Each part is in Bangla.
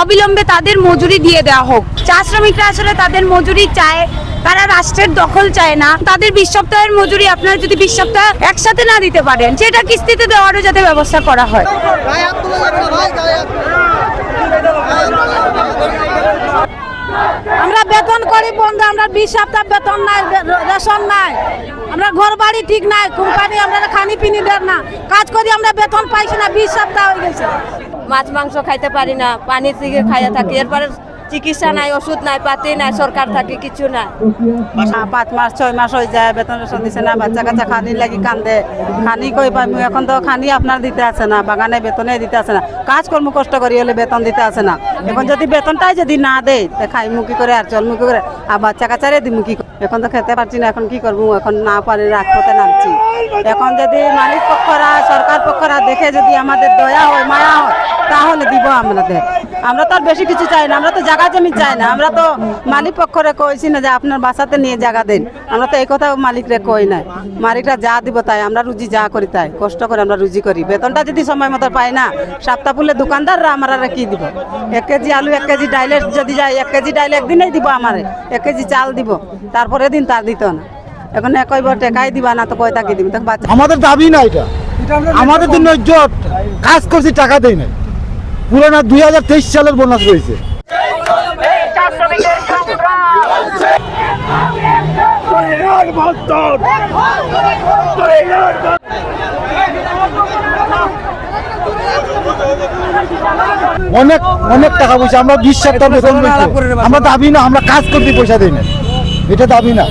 অবিলম্বে তাদের মজুরি দিয়ে দেওয়া হোক। চা শ্রমিকরা আসলে তাদের মজুরি চায়, তারা রাষ্ট্রের দখল চায় না। তাদের বিশ সপ্তাহের মজুরি আপনারা যদি বিশ সপ্তাহ একসাথে না দিতে পারেন, সেটা কিস্তিতে দেওয়ারও যাতে ব্যবস্থা করা হয়। আমরা বেতন করি বন্ধ, আমরা বিশ সপ্তাহ বেতন নাই রেশন নাই। আমরা ঘর বাড়ি ঠিক নাই, কোম্পানি আমরা খানি পিনি দেন না। কাজ করি আমরা বেতন পাইছি না, বিশ সপ্তাহ হয়ে গেছে। মাছ, মাংস খাইতে পারি না পানি থেকে খাইয়া থাকি। এরপরে চিকিৎসা নাই, ওষুধ নাই, পাতি নাই, সরকার থাকে, কিছু নাই। পাঁচ মাস, ছয় মাস হয়ে যায়, বেতন রেশন দিছে না, বাচ্চা কাচ্চা খানি লাগি কান্দে। খানি কই পাইমু এখন তো খানি আপনার দিতে আছে না, বাগানে বেতনে দিতে আছে না। কাজ কর্ম কষ্ট করি হলে বেতন দিতে আছে না। এখন যদি বেতনটাই যদি না দেয় তা খাইমু কি করে, আর চলমু কি করে? আর বাচ্চা কাচ্চারে দিমু কি করে? এখন তো খেতে পারছি না, এখন কি করব? এখন না পারি রাখতে নামছি। এখন যদি মালিক পক্ষরা, সরকার পক্ষরা দেখে যদি আমাদের দয়া হয় মায়া হয়, তাহলে দিব আমাদের। আমরা তো আর বেশি কিছু চাই না, আমরা তো জায়গা জমি চাই না। আমরা তো মালিক পক্ষরে কইছি না যে আপনার বাসাতে নিয়ে জায়গা দেন। আমরা তো এই কথা মালিকরে কই নাই। মালিকরা যা দিব তাই, আমরা রুজি যা করি তাই। কষ্ট করে আমরা রুজি করি। বেতনটা যদি সময় মতো পাই না সপ্তাহ পুলে দোকানদাররা আমরা কি দিব? এক কেজি আলু, এক কেজি ডাইলের যদি যায়, এক কেজি ডাইল একদিনেই দিব আমারে। এক কেজি চাল দিব। তারপরে দিন তার দিত না। এখন কইব, টেকাই দিবা না তো কয় তাকে দিবি তো বাচ্চা আমাদের দাবি না এটা। আমাদের জন্য জট কাজ করছি, টাকা দেয় নাই। পুরানা দুই হাজার তেইশ সালের বোনাস রয়েছে। অনেক অনেক টাকা পয়সা, আমরা বিশ সপ্তাহ বেতন। আমরা দাবি না, আমরা কাজ করতে পয়সা দিই না এটা দাবি না।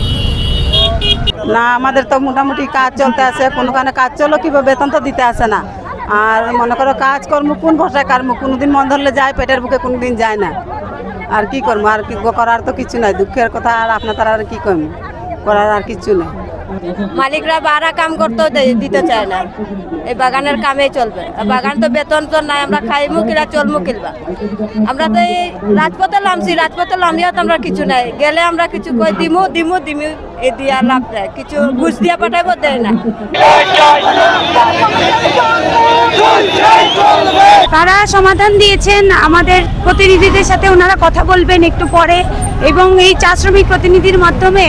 না, আমাদের তো মোটামুটি কাজ চলতে আছে, কোনোখানে কাজ চলো কিংবা বেতন তো দিতে আসে না। আর মনে করো কাজ কর্ম কোন ভরসায় কোনো কোনোদিন মন ধরলে যায়, পেটের বুকে কোনোদিন যায় না। আর কি করব? আর কি করার তো কিছু নাই। দুঃখের কথা আর আপনার আর কি করব করার আর কিছু নেই। মালিকরা বাড়া কাম করতেও দিতে চায় না। এই বাগানের কামেই চলবে। বাগান তো বেতন তো নাই, আমরা খাই মুখিলা চল মুখিলবা আমরা তো এই রাজপথে নামছি, রাজপথে নামিও তো আমরা কিছু নাই। গেলে আমরা কিছু কই দিমু দিমু দিমু, এ দিয়া লাভ দেয় কিছু ঘুষ দিয়া পাঠাইব দেয় না। তারা সমাধান দিয়েছেন। আমাদের প্রতিনিধিদের সাথে ওনারা কথা বলবেন একটু পরে। এবং এই চা শ্রমিক প্রতিনিধির মাধ্যমে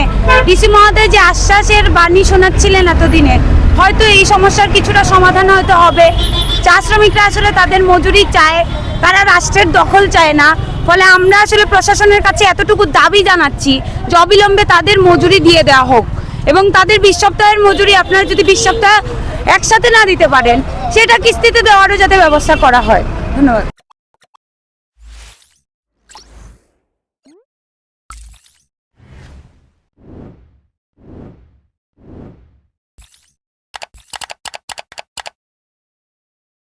ডিসি মহোদয় যে আশ্বাসের বাণী শোনাচ্ছিলেন এতদিনে, হয়তো এই সমস্যার কিছুটা সমাধান হয়তো হবে। চা শ্রমিকরা আসলে তাদের মজুরি চায়, তারা রাষ্ট্রের দখল চায় না। ফলে আমরা আসলে প্রশাসনের কাছে এতটুকু দাবি জানাচ্ছি যে অবিলম্বে তাদের মজুরি দিয়ে দেওয়া হোক। এবং তাদের বিশ সপ্তাহের মজুরি, আপনারা যদি বিশ সপ্তাহ একসাথে না দিতে পারেন সেটা কিস্তিতে দেওয়ারও যাতে ব্যবস্থা করা হয়। ধন্যবাদ।